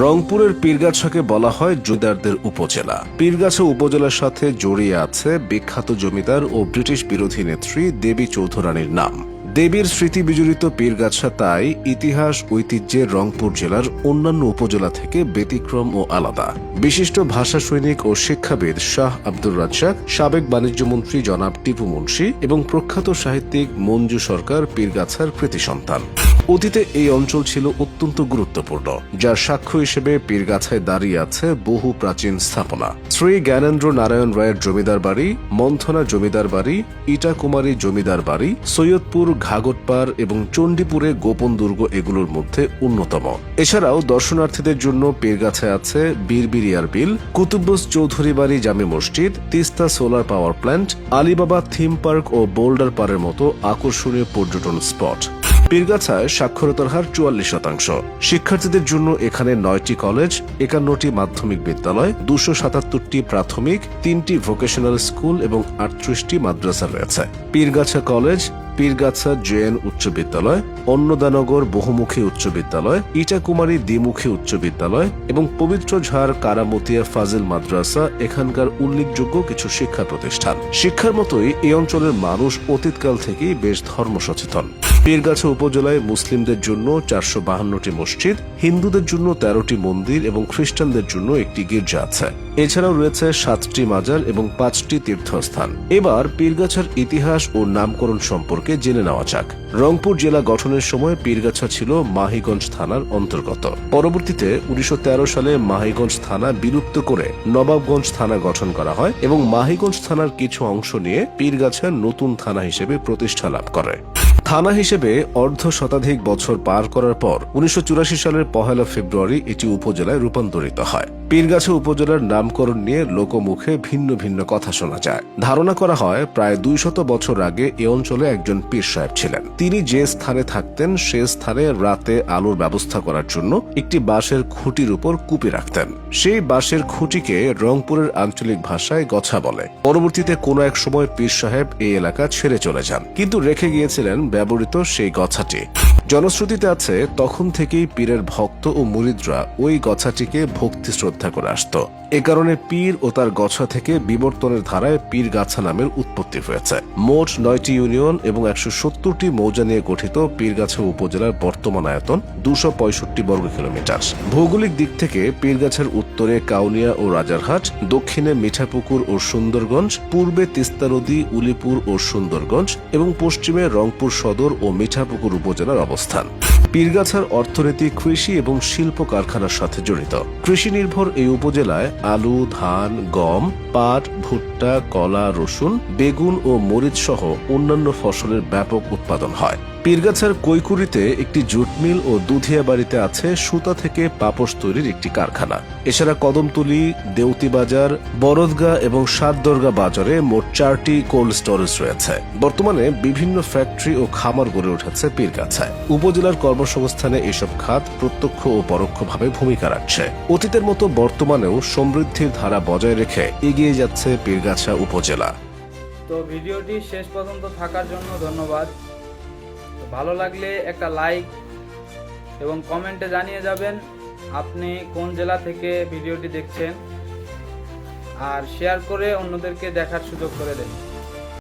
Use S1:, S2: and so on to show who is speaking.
S1: রংপুরের পীরগাছাকে বলা হয় জমিদারদের উপজেলা। পীরগাছা উপজেলার সাথে জড়িয়ে আছে বিখ্যাত জমিদার ও ব্রিটিশ বিরোধী নেত্রী দেবী চৌধুরানীর নাম। দেবীর স্মৃতি বিজড়িত পীরগাছা তাই ইতিহাস ঐতিহ্যের রংপুর জেলার অন্যান্য উপজেলা থেকে ব্যতিক্রম ও আলাদা। বিশিষ্ট ভাষা সৈনিক ও শিক্ষাবিদ শাহ আব্দুর রাজ্জাক, সাবেক বাণিজ্যমন্ত্রী জনাব টিপু মুন্সি এবং প্রখ্যাত সাহিত্যিক মঞ্জু সরকার পীরগাছার কৃতি সন্তান। অতীতে এই অঞ্চল ছিল অত্যন্ত গুরুত্বপূর্ণ, যার সাক্ষ্য হিসেবে পীরগাছায় দাঁড়িয়ে আছে বহু প্রাচীন স্থাপনা। শ্রী জ্ঞানেন্দ্র নারায়ণ রায়ের জমিদার বাড়ি, মন্থনা জমিদার বাড়ি, ইটাকুমারী জমিদার বাড়ি, সৈয়দপুর, ঘাগটপাড় এবং চণ্ডীপুরে গোপন দুর্গ এগুলোর মধ্যে অন্যতম। এছাড়াও দর্শনার্থীদের জন্য পীরগাছায় আছে বীরবিরিয়ার বিল কুতুব্বস চৌধুরী বাড়ি জামে মসজিদ, Teesta solar power plant, Alibaba theme park ও বোল্ডার পাড়ের মতো আকর্ষণীয় পর্যটন স্পট। পীরগাছায় সাক্ষরতার হার চুয়াল্লিশ শতাংশ। শিক্ষার্থীদের জন্য এখানে নয়টি কলেজ, একান্নটি মাধ্যমিক বিদ্যালয়, দুশো সাতাত্তরটি প্রাথমিক, তিনটি ভোকেশনাল স্কুল এবং আটত্রিশটি মাদ্রাসা রয়েছে। পীরগাছা কলেজ, পীরগাছা জেএন উচ্চ বিদ্যালয়, অন্নদানগর বহুমুখী উচ্চ বিদ্যালয়, ইটাকুমারী দ্বিমুখী উচ্চ বিদ্যালয় এবং পবিত্র ঝাড় কারামতিয়া ফাজিল মাদ্রাসা এখানকার উল্লেখযোগ্য কিছু শিক্ষা প্রতিষ্ঠান। শিক্ষার মতোই এই অঞ্চলের মানুষ অতীতকাল থেকেই বেশ ধর্ম সচেতন পীরগাছা উপজেলায় মুসলিমদের জন্য চারশো বাহান্নটি মসজিদ, হিন্দুদের জন্য তেরোটি মন্দির এবং খ্রিস্টানদের জন্য একটি গির্জা আছে। এছাড়াও রয়েছে সাতটি মাজার এবং পাঁচটি তীর্থস্থান। এবার পীরগাছার ইতিহাস ও নামকরণ সম্পর্কে জেনে নেওয়া যাক। রংপুর জেলা গঠনের সময় পীরগাছা ছিল মাহিগঞ্জ থানার অন্তর্গত। পরবর্তীতে উনিশশো তেরো সালে মাহিগঞ্জ থানা বিলুপ্ত করে নবাবগঞ্জ থানা গঠন করা হয় এবং মাহিগঞ্জ থানার কিছু অংশ নিয়ে পীরগাছা নতুন থানা হিসেবে প্রতিষ্ঠা লাভ করে। থানা হিসেবে অর্ধ শতাধিক বছর পার করার পর উনিশশো চুরাশি সালের পহেলা ফেব্রুয়ারি এটি উপজেলায় রূপান্তরিত হয়। পীরগাছা উপজেলার নামকরণ নিয়ে লোকমুখে ভিন্ন ভিন্ন কথা শোনা যায়। ধারণা করা হয়, প্রায় দুই শত বছর আগে এ অঞ্চলে একজন পীর সাহেব ছিলেন। তিনি যে স্থানে থাকতেন, সে স্থানে রাতে আলোর ব্যবস্থা করার জন্য একটি বাঁশের খুঁটির উপর কুপি রাখতেন। সেই বাঁশের খুঁটিকে রংপুরের আঞ্চলিক ভাষায় গছা বলে। পরবর্তীতে কোনো এক সময় পীর সাহেব এই এলাকা ছেড়ে চলে যান, কিন্তু রেখে গিয়েছিলেন ব্যবহৃত সেই গছাটি। জনশ্রুতিতে আছে, তখন থেকেই পীরের ভক্ত ও মুরিদরা ওই গছাটিকে ভক্তি শ্রদ্ধা করে আসত। এ কারণে পীর ও তার গছা থেকে বিবর্তনের ধারায় পীর গাছা নামের উৎপত্তি হয়েছে। মোট নয়টি ইউনিয়ন এবং একশো সত্তরটি মৌজা নিয়ে গঠিত পীরগাছা উপজেলার বর্তমান আয়তন দুশো পঁয়ষট্টি বর্গ কিলোমিটার। ভৌগোলিক দিক থেকে পীরগাছার উত্তরে কাউনিয়া ও রাজারহাট, দক্ষিণে মিঠাপুকুর ও সুন্দরগঞ্জ, পূর্বে তিস্তা নদী, উলিপুর ও সুন্দরগঞ্জ এবং পশ্চিমে রংপুর সদর ও মিঠাপুকুর উপজেলার অবস্থান। পীরগাছার অর্থনীতি, কৃষি এবং শিল্প কারখানার সাথে জড়িত। কৃষি নির্ভর এই উপজেলায় আলু, ধান, গম, পাট, ভুট্টা, কলা, রসুন, বেগুন ও মরিচ সহ অন্যান্য ফসলের ব্যাপক উৎপাদন হয়। পীরগাছার কৈকুরিতে একটি জুট মিল ও দুধিয়া বাড়িতে আছে সুতা থেকে পাপোশ তৈরির একটি কারখানা। এছাড়া কদমতলি দেউতি বাজার বরদগা এবং সাতদর্গা বাজারে মোট চারটি কোল্ড স্টোরেজ রয়েছে। বর্তমানে বিভিন্ন ফ্যাক্টরি ও খামার গড়ে উঠেছে পীরগাছায়। উপজেলার কর্মসংস্থানে এসব খাত প্রত্যক্ষ ও পরোক্ষভাবে ভূমিকা রাখছে। অতীতের মতো বর্তমানেও সমৃদ্ধির ধারা বজায় রেখে এগিয়ে যাচ্ছে পীরগাছা উপজেলা।
S2: তো ভিডিওটি শেষ পর্যন্ত থাকার জন্য ধন্যবাদ। ভালো লাগলে একটা লাইক এবং কমেন্টে জানিয়ে যাবেন আপনি কোন জেলা থেকে ভিডিওটি দেখছেন। আর শেয়ার করে অন্যদেরকে দেখার সুযোগ করে দেন।